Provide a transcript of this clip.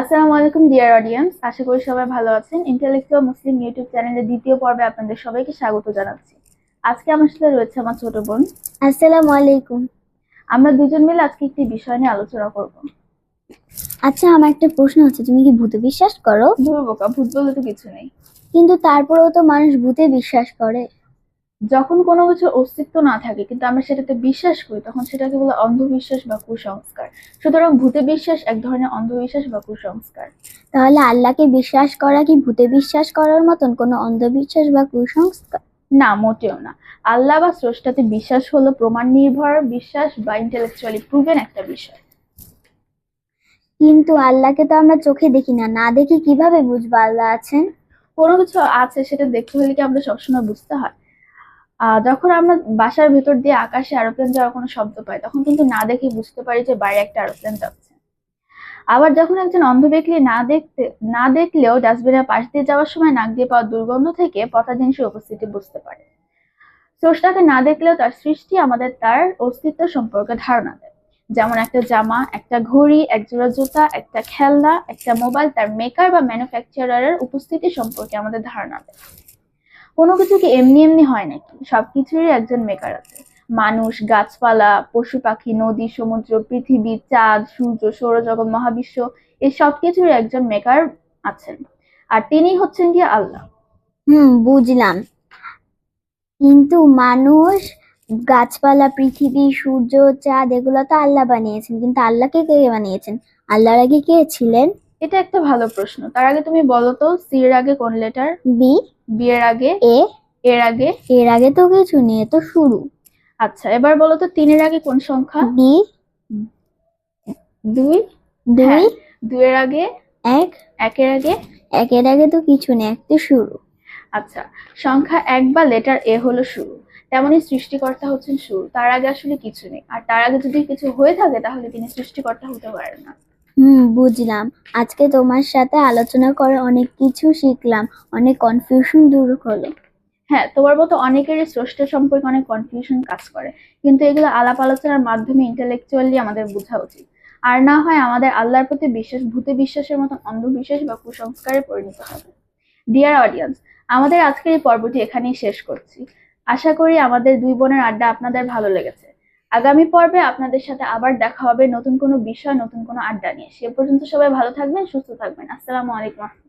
আসসালামু আলাইকুম dear audience আশা করি সবাই ভালো আছেন। ইন্টেলেকচুয়াল মুসলিম ইউটিউব চ্যানেলের দ্বিতীয় পর্বে আপনাদের সবাইকে স্বাগত জানাচ্ছি। আজকে আমার সাথে রয়েছে আমার ছোট বোন। আসসালামু আলাইকুম। আমরা দুজন মিলে আজকে একটি বিষয় নিয়ে আলোচনা করব। আচ্ছা আমার একটা প্রশ্ন হচ্ছে তুমি কি ভূতে বিশ্বাস করো? ধুর বোকা ভূত বলে তো কিছু নেই। কিন্তু তারপরেও তো মানুষ ভূতে বিশ্বাস করে। যখন কোনো কিছুর অস্তিত্ব না থাকে কিন্তু আমরা সেটাতে বিশ্বাস করি তখন সেটাকে বলে অন্ধবিশ্বাস বা কুসংস্কার। সুতরাং ভূতে বিশ্বাস এক ধরনের অন্ধবিশ্বাস বা কুসংস্কার। তাহলে আল্লাহকে বিশ্বাস করা কি ভূতে বিশ্বাস করার মতন কোনো অন্ধবিশ্বাস বা কুসংস্কার? না মোটেও না। আল্লাহ বা স্রষ্টাতে বিশ্বাস হলো প্রমাণ নির্ভর বিশ্বাস বা ইন্টেলেকচুয়ালি প্রুভেন একটা বিষয়। কিন্তু আল্লাহকে তো আমরা চোখে দেখি না। না দেখি কীভাবে বুঝব আল্লাহ আছেন? কোনো কিছু আছে সেটা দেখতে হলে কি আমরা সবসময় বুঝতে হয়? যখন আমরা বাসার ভেতর দিয়ে আকাশে এরোপ্লেন যাওয়ার কোনো শব্দ পাই, তখন কিন্তু না দেখে বুঝতে পারি যে বাইরে একটা এরোপ্লেন যাচ্ছে। আবার যখন একজন অন্ধ ব্যক্তি না দেখতে, না দেখলেও ডাস্টবিনের পাশ দিয়ে যাওয়ার সময় নাক দিয়ে পাওয়া দুর্গন্ধ থেকে পচা জিনিসের উপস্থিতি বুঝতে পারে। স্রষ্টাকে না দেখলেও তার সৃষ্টি আমাদের তার অস্তিত্ব সম্পর্কে ধারণা দেয়। যেমন একটা জামা, একটা ঘড়ি এক জোড়া জুতা, একটা খেলনা, একটা মোবাইল তার মেকার বা ম্যানুফ্যাকচারারের উপস্থিতি সম্পর্কে আমাদের ধারণা দেয়। কোনো কিছু কি এমনি এমনি হয় নাকি? সবকিছুরই একজন মেকার আছে। মানুষ গাছপালা পশু পাখি নদী সমুদ্র পৃথিবী চাঁদ সূর্য সৌরজগৎ মহাবিশ্ব এই সবকিছুরই একজন মেকার আছেন। আর তিনি হচ্ছেন কি আল্লাহ। হুম বুঝলাম। কিন্তু মানুষ গাছপালা পৃথিবী সূর্য চাঁদ এগুলো তো আল্লাহ বানিয়েছেন। কিন্তু আল্লাহকে কে বানিয়েছেন? আল্লাহর আগে কে ছিলেন? এটা একটা ভালো প্রশ্ন। তার আগে তুমি বলো তো সির আগে কোন লেটার বি বিয়ের আগে? এ? এর আগে? এর আগে তো কিছু নেই এ তো শুরু। আচ্ছা এবার বলো তো তিনের আগে কোন সংখ্যা? বি। দুই? দুই? হ্যাঁ, দুইয়ের আগে? এক? একের আগে? একের আগে তো কিছু নেই এক তো শুরু। আচ্ছা সংখ্যা এক বা লেটার এ হলো শুরু। তেমনি সৃষ্টিকর্তা হচ্ছেন শুরু। তার আগে আসলে কিছু নেই। আর তার আগে যদি কিছু হয়ে থাকে তাহলে তিনি সৃষ্টিকর্তা হতে পারেন না। হুম, বুঝলাম। আজকে তোমার সাথে আলোচনা করে অনেক কিছু শিখলাম। অনেক কনফিউশন দূর হলো। হ্যাঁ তোমার মতো অনেকেরই স্রষ্টা সম্পর্কে অনেক কনফিউশন কাজ করে। কিন্তু এগুলো আলাপ আলোচনার মাধ্যমে ইন্টেলেকচুয়ালি আমাদের বোঝা উচিত। আর না হয় আমাদের আল্লাহর প্রতি বিশ্বাস, ভূতে বিশ্বাসের মতো অন্ধবিশ্বাস বা কুসংস্কারে পরিণত হবে। ডিয়ার অডিয়েন্স আমাদের আজকের এই পর্বটি এখানেই শেষ করছি। আশা করি আমাদের দুই বোনের আড্ডা আপনাদের ভালো লেগেছে। আগামী পর্বে আপনাদের সাথে আবার দেখা হবে নতুন কোনো বিষয়, নতুন কোনো আড্ডা নিয়ে। সে পর্যন্ত সবাই ভালো থাকবেন, সুস্থ থাকবেন। আসসালামু আলাইকুম।